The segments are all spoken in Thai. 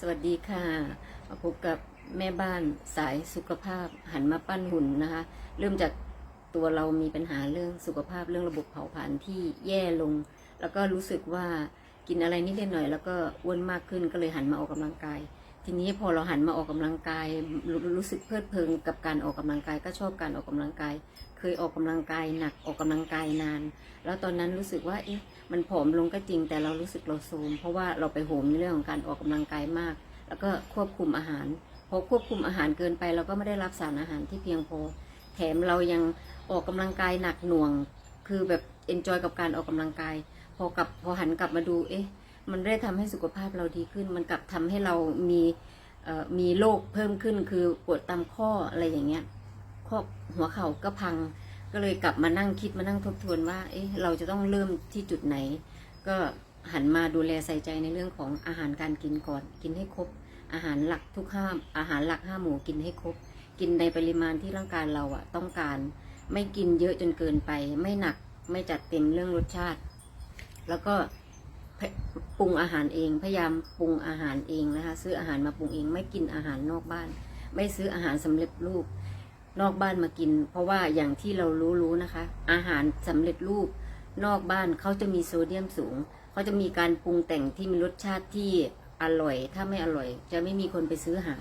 สวัสดีค่ะมาพบกับแม่บ้านสายสุขภาพหันมาปั้นหุ่นนะคะ เริ่มจากตัวเรามีปัญหาเรื่องสุขภาพเรื่องระบบเผาผลาญที่แย่ลง แล้วก็รู้สึกว่ากินอะไรนิดหน่อย แล้วก็อ้วนมากขึ้นก็เลยหันมาออกกำลังกาย ทีนี้พอเราหันมาออกกำลังกายรู้รู้สึกเพลิดเพลินกับการออกกำลังกายก็ชอบการออกกำลังกาย เคยออกกำลังกายหนักออกกำลังกายนาน แล้วตอนนั้นรู้สึกว่าเอ๊ะมันผอมลงก็จริงแต่เรารู้สึกเราโทรมเพราะว่าเราไปโหมในเรื่องของการออกกำลังกายมาก แล้วก็ควบคุมอาหารพอควบคุมอาหารเกินไป เราก็ไม่ได้รับสารอาหารที่เพียงพอแถมเรายังออกกำลังกายหนักหน่วง คือแบบเอนจอยกับการออกกำลังกาย พอกลับพอหันกลับมาดูเอ๊ะ มันไได้ทำให้สุขภาพเราดีขึ้น มันกลับทำให้เรามีมีโรคเพิ่มขึ้นคือปวดตามข้ออะไรอย่างเงี้ยข้อหัวเข่าก็พัง ก็เลยกลับมานั่งคิดมานั่งทบทวนว่า เอ๊ะเราจะต้องเริ่มที่จุดไหน ก็หันมาดูแลใส่ใจในเรื่องของอาหารการกินก่อน กินให้ครบ อาหารหลักทุกห้าอาหารหลักห้าหมู่กินให้ครบ กินในปริมาณที่ร่างกายเราอะต้องการ ไม่กินเยอะจนเกินไป ไม่หนัก ไม่จัดเต็มเรื่องรสชาติ แล้วก็ ปรุงอาหารเอง พยายามปรุงอาหารเองนะคะ ซื้ออาหารมาปรุงเอง ไม่กินอาหารนอกบ้าน ไม่ซื้ออาหารสำเร็จรูป นอกบ้านมากิน เพราะว่าอย่างที่เรารู้ๆนะคะ อาหารสำเร็จรูป นอกบ้านเขาจะมีโซเดียมสูงเขาจะมีการปรุงแต่งที่มีรสชาติที่อร่อย ถ้าไม่อร่อย จะไม่มีคนไปซื้อหา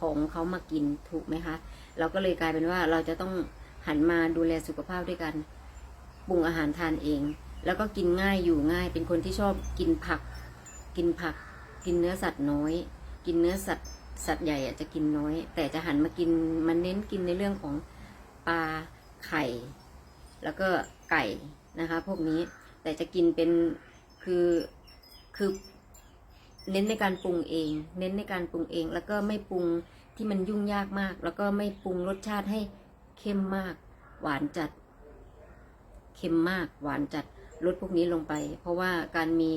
ของเขามากินถูกไหมคะ เราก็เลยกลายเป็นว่าเราจะต้องหันมาดูแลสุขภาพด้วยกันปรุงอาหารทานเอง แล้วก็กินง่ายอยู่ง่าย เป็นคนที่ชอบกินผัก กินผัก กินเนื้อสัตว์น้อย กินเนื้อสัตว์สัตว์ใหญ่อะจะกินน้อย แต่จะหันมากินมันเน้นกินในเรื่องของปลาไข่ แล้วก็ไก่นะคะ พวกนี้แต่จะกินเป็นคือคือเน้นในการปรุงเอง เน้นในการปรุงเอง แล้วก็ไม่ปรุงที่มันยุ่งยากมาก แล้วก็ไม่ปรุงรสชาติให้เข้มมาก หวานจัด เค็มมาก หวานจัด ลดพวกนี้ลงไป เพราะว่าการมี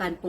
การปรุง